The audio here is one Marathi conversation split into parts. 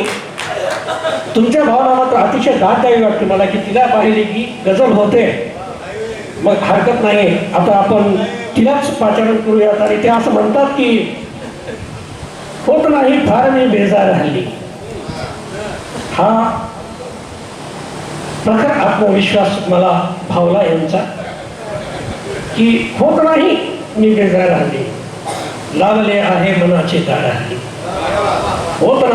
असते तुमच्या भावना मात्र अतिशय दाटदायी वाटते मला की तिला पाहिली की गजल होते. मग हरकत नाही. आता आपण तिलाच पाचारण करूयात आणि ते असं म्हणतात की होत नाही फार मी बेजार हल्ली. हा प्रखर आत्मविश्वास मला भावला यांचा की होत नाही मी बेजार हल्ली. लागले आहे मनाचे दार हल्ली.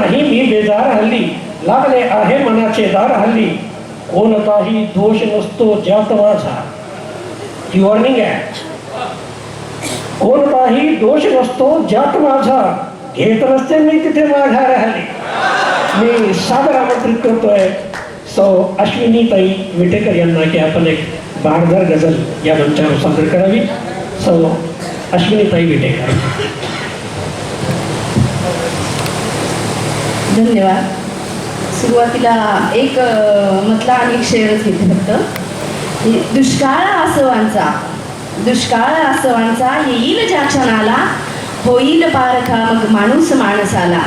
नाही मी बेजार हल्ली. लागले आहे मनाचे दार हल्ली. कोणताही दोष नसतो ज्यात माझा. ही वॉर्निंग आहे कोणताही दोष नसतो ज्यात माझा. घेत नसते मी तिथे माझा राहिले मी सादर आमंत्रित करतोय. सौ अश्विनी ताई विटेकर यांना की आपण एक बारदार गझल या मंचावर सादर करावी. सौ अश्विनी ताई विटेकर. धन्यवाद. सुरुवातीला एक मधला आणि एक शेरच घेते फक्त. दुष्काळ आसवांचा दुष्काळ आसवांचा येईल ज्या क्षणाला होईल पारखा मग माणूस माणसाला.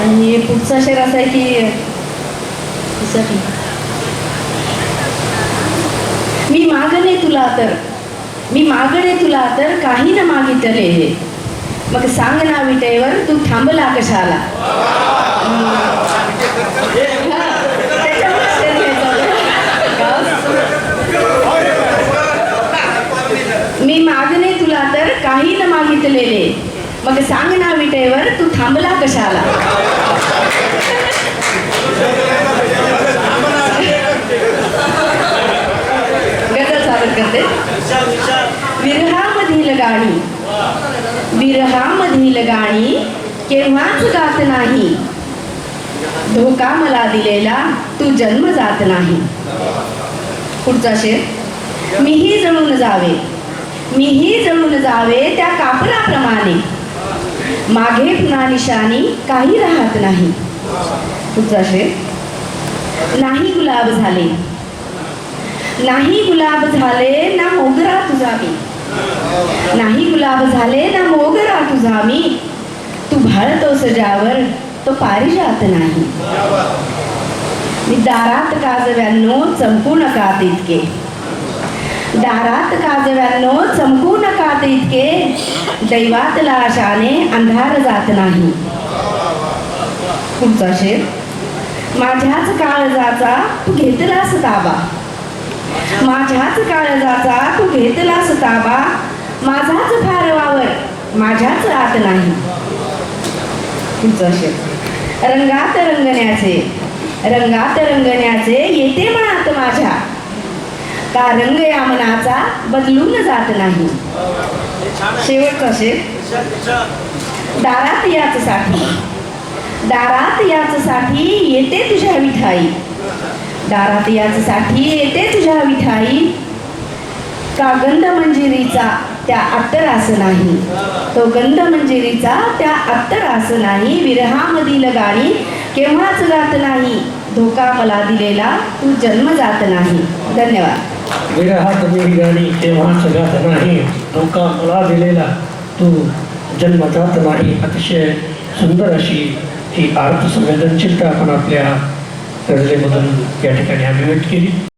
आणि पुढचा शेर असा आहे की मी मागणे तुला तर मी मागणे तुला तर काही न मागितले हे. मग सांग ना विटेवर तू थांबला कशाला? मी मागणे तुला तर काही न मागितलेले. मग सांग ना विटेवर तू थांबला कशाला गजल सादर करते विरहामधील गाणी विरहामधील गाणी केव्हाच गात नाही. धोका मला दिलेला तू जन्म जात नाही. पुढचा शेर मीही जळून जावे. मीही जळून जावे त्या कापराप्रमाणे. मागे पुन्हा निशाणी काही राहत नाही. पुढचा शेर नाही गुलाब झाले. नाही गुलाब झाले ना मोगरा तुझा गुलाब झाले ना मोगरा तुझा मी तू भाळतो सजावर तो पारिजात नाही. मी दारात काजव्यांनो चमकू नका तितके दारात काजव्यांनो चमकू नका तितके दैवातला आशाने अंधार जात नाही. पुढचा शेर. माझ्याच काळजाचा तू घेतलास ताबा. माझ्याच काळजाचा तू घेतलास ताबा. माझाच फार वावर माझ्याच आत नाही. रंगात रंगण्याचे रंगात रंगण्याचे येते मनात माझ्या. का रंग या मनाचा बदलून जात नाही? शेवट शेर दारात याच साठी. दारात याच साठी येते तुझ्या मिठाई. दारात याच साठी येते तुझ्या विठाई का गंध मंजिरीचा त्या अत्तरास नाही तो गंध मंजिरीचा त्या अत्तरास नाही विरहामधील गाणी केव्हाच गात नाही धोका मला दिलेला तू जन्म जात नाही. धन्यवाद. विरहात मी गाणी केव्हाच गात नाही धोका मला दिलेला तू जन्म जात नाही. अतिशय सुंदर अशी ही अर्थ संवेदनशीलता आपण आपल्या गरजेमधून या ठिकाणी आम्ही व्यक्त केली.